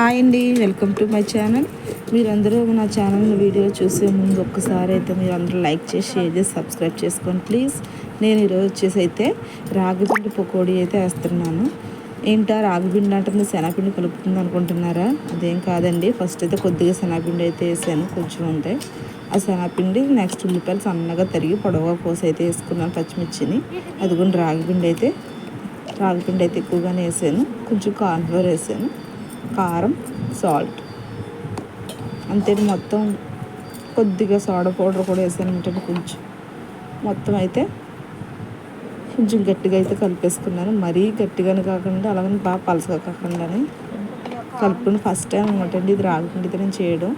Hi అండి welcome to my channel. మీరందరూ నా ఛానల్ వీడియో చూసే ముందు ఒక్కసారి అయితే మీరు అందరూ లైక్ చేసి షేర్ చేసి సబ్స్క్రైబ్ చేసుకోండి ప్లీజ్. నేను ఈరోజు వచ్చేసి అయితే రాగిపిండి పకోడీ అయితే వేస్తున్నాను. ఏంటా రాగిపిండి అంటుంది శనగపిండి కలుపుతుంది అనుకుంటున్నారా? అదేం కాదండి ఫస్ట్ అయితే కొద్దిగా శనగపిండి అయితే వేసాను కొంచెం ఉంటే. ఆ శనగపిండి నెక్స్ట్ ఉల్లిపాయలు సన్నగా తరిగి పొడవుగా కోసి అయితే వేసుకున్నాను పచ్చిమిర్చిని. అదిగోండి రాగిపిండి అయితే రాగిపిండి అయితే ఎక్కువగానే వేసాను కొంచెం కార్న్ఫ్లోర్ వేసాను. కారం సాల్ట్. అంతే మొత్తం కొద్దిగా సోడా పౌడర్ కూడా వేసాను ఏంటంటే కొంచెం మొత్తం అయితే కొంచెం గట్టిగా అయితే కలిపేసుకున్నాను. మరీ గట్టిగానే కాకుండా అలాగని బాగా పలసగా కాకుండానే కలుపుకుని ఫస్ట్ టైం అనమాట అండి ఇది రాకుండా నేను చేయడం.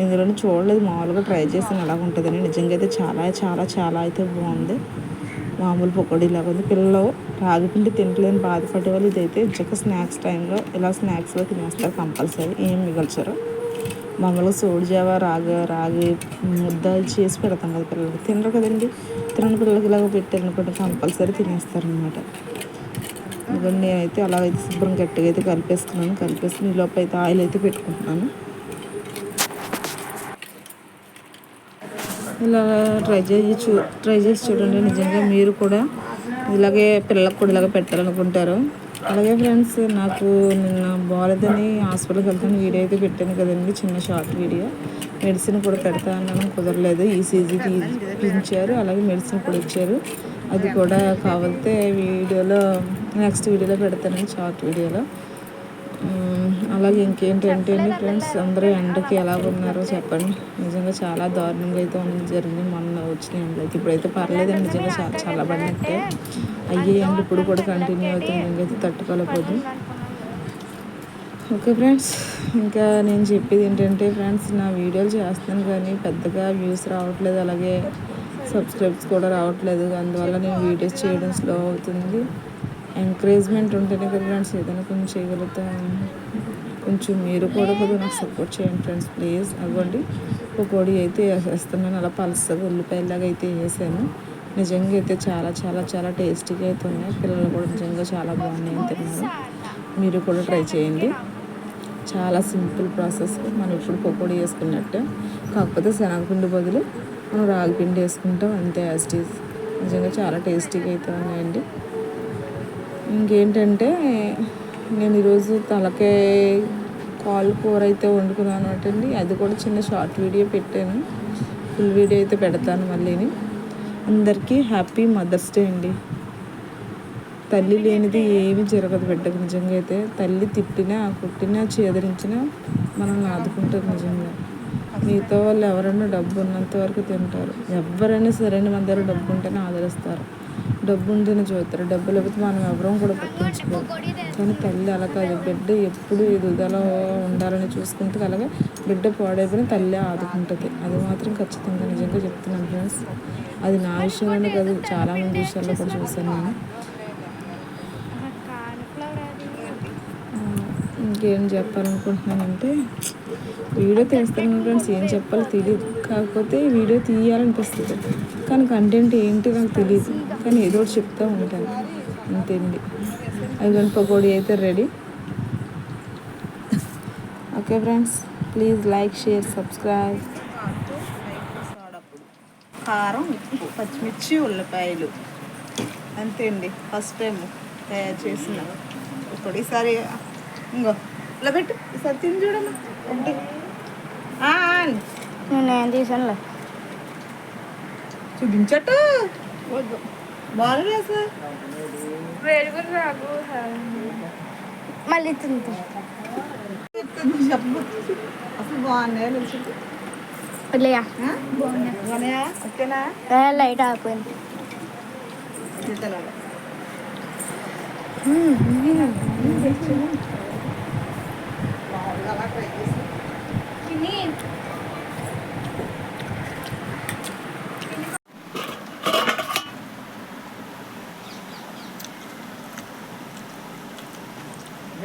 ఇందులోనే చూడలేదు మామూలుగా ట్రై చేసాను ఎలా ఉంటుందని నిజంగా అయితే చాలా చాలా చాలా అయితే బాగుంది. మామూలు పకోడీ ఉంది పిల్లలు రాగిపిండి తింటలేని బాధపడే వాళ్ళు ఇదైతే చక్క స్నాక్స్ టైంలో ఇలా స్నాక్స్లో తినేస్తారు కంపల్సరీ. ఏం మిగల్చరు. మామూలుగా సోడి జావ రాగి రాగి ముద్ద చేసి పెడతాం కదా పిల్లలకి. తినరు కదండి. తినని పిల్లలకి ఇలాగ పెట్టారనుకుంటే కంపల్సరీ తినేస్తారనమాట ఎందుకంటే నేనైతే అలాగైతే శుభ్రం గట్టిగా అయితే కలిపేసుకున్నాను. కలిపేసుకుని ఈ లోపు అయితే ఆయిల్ అయితే పెట్టుకుంటున్నాను. ఇలా ట్రై చేసి చూ ట్రై చేసి చూడండి నిజంగా మీరు కూడా. ఇలాగే పిల్లలకు కూడా ఇలాగే పెట్టాలనుకుంటారు. అలాగే ఫ్రెండ్స్ నాకు నిన్న బాగాలేదని హాస్పిటల్కి వెళ్తాను. వీడియో అయితే పెట్టాను కదండి చిన్న షార్ట్ వీడియో మెడిసిన్ కూడా పెడతా అన్నాను కుదరలేదు. ఈసీజీ తీయించారు అలాగే మెడిసిన్ కూడా ఇచ్చారు. అది కూడా కావాలితే వీడియోలో నెక్స్ట్ వీడియోలో పెడతాను షార్ట్ వీడియోలో అలాగే ఇంకేంటంటే ఫ్రెండ్స్ అందరూ ఎండకి ఎలా ఉన్నారో చెప్పండి. నిజంగా చాలా దారుణంగా అయితే ఉంది జరిగింది. మొన్న వచ్చిన ఎండకి అయితే ఇప్పుడైతే పర్లేదండి నిజంగా చాలా చాలా పడినట్టే. అయ్యే ఎండ ఇప్పుడు కూడా కంటిన్యూ అవుతుంది. ఇంకైతే తట్టుకోలేకపోదు ఓకే ఫ్రెండ్స్ ఇంకా నేను చెప్పేది ఏంటంటే ఫ్రెండ్స్ నా వీడియోలు చేస్తాను కానీ పెద్దగా వ్యూస్ రావట్లేదు. అలాగే సబ్స్క్రైబ్స్ కూడా రావట్లేదు. అందువల్ల నేను వీడియోస్ చేయడం స్లో అవుతుంది. ఎంకరేజ్మెంట్ ఉంటేనే కదా ఫ్రెండ్స్ ఏదైనా కొంచెం చేయగలుగుతాం. కొంచెం మీరు కూడా కొద్దిగా నాకు సపోర్ట్ చేయండి ఫ్రెండ్స్ ప్లీజ్ అవ్వండి. పకోడీ అయితే వేసేస్తున్నాను అలా పలసగా ఉల్లిపాయలాగా అయితే వేసాను. నిజంగా అయితే చాలా చాలా చాలా టేస్టీగా అయితే ఉన్నాయి. పిల్లలు కూడా నిజంగా చాలా బాగున్నాయి తిన్నారు. మీరు కూడా ట్రై చేయండి. చాలా సింపుల్ ప్రాసెస్ మనం ఇప్పుడు పకోడీ వేసుకున్నట్టే. కాకపోతే శనగపిండి బదులు మనం రాగిపిండి వేసుకుంటాం. అంతే యాస్టీస్ నిజంగా చాలా టేస్టీగా అయితే ఉన్నాయండి. ఇంకేంటంటే నేను ఈరోజు తలకే కాల్ కూర అయితే వండుకున్నాను అండి అది కూడా చిన్న షార్ట్ వీడియో పెట్టాను. ఫుల్ వీడియో అయితే పెడతాను మళ్ళీని. అందరికీ హ్యాపీ మదర్స్ డే అండి. తల్లి లేనిది ఏమి జరగదు బిడ్డకు నిజంగా అయితే. తల్లి తిట్టినా కొట్టినా చేదరించినా మనల్ని ఆదుకుంటారు నిజంగా. మిగతా వాళ్ళు ఎవరైనా డబ్బు ఉన్నంత వరకు తింటారు. ఎవరైనా సరైన మన దగ్గర డబ్బు ఉంటేనే ఆదరిస్తారు. డబ్బు ఉంటేనే చూస్తారు. డబ్బు లేకపోతే మనం ఎవరం కూడా పట్టించుకోరు కానీ తల్లి అలా కాదు. బిడ్డ ఎప్పుడు ఎదుగుదల ఉండాలని చూసుకుంటే అలాగే బిడ్డ పాడైపోయిన తల్లి ఆదుకుంటుంది. అది మాత్రం ఖచ్చితంగా నిజంగా చెప్తున్నాను ఫ్రెండ్స్ అది నా విషయంలోనే కాదు చాలామంది విషయాల్లో కూడా చూశాను నేను. ఇంకేం చెప్పాలనుకుంటున్నానంటే వీడియో తీస్తాను ఫ్రెండ్స్ ఏం చెప్పాలో తెలియదు కాకపోతే వీడియో తీయాలనిపిస్తుంది. కానీ కంటెంట్ ఏంటి నాకు తెలియదు కానీ ఏదో ఒకటి చెప్తూ ఉంటాను. అంతేండి అది పకోడీ అయితే ready okay friends please like share subscribe కారం ఉప్పు పచ్చిమిర్చి ఉల్లిపాయలు. అంతే అండి ఫస్ట్ టైం తయారు చేసిన. ఇప్పుడు ఈసారి ఇంకో ఇలా పెట్టు. ఈసారి తిని చూడమ్మా. ఒకటి నేను తీసానులే. చూపించట్టు. బాగా సార్ వేడి కూడా రాకు మళ్ళీ తింటా చెప్పు. అసలు బాగున్నాయా తెలుసు వదిలేయా? బాగున్నాయా? ఓకేనా? లైట్ తిని.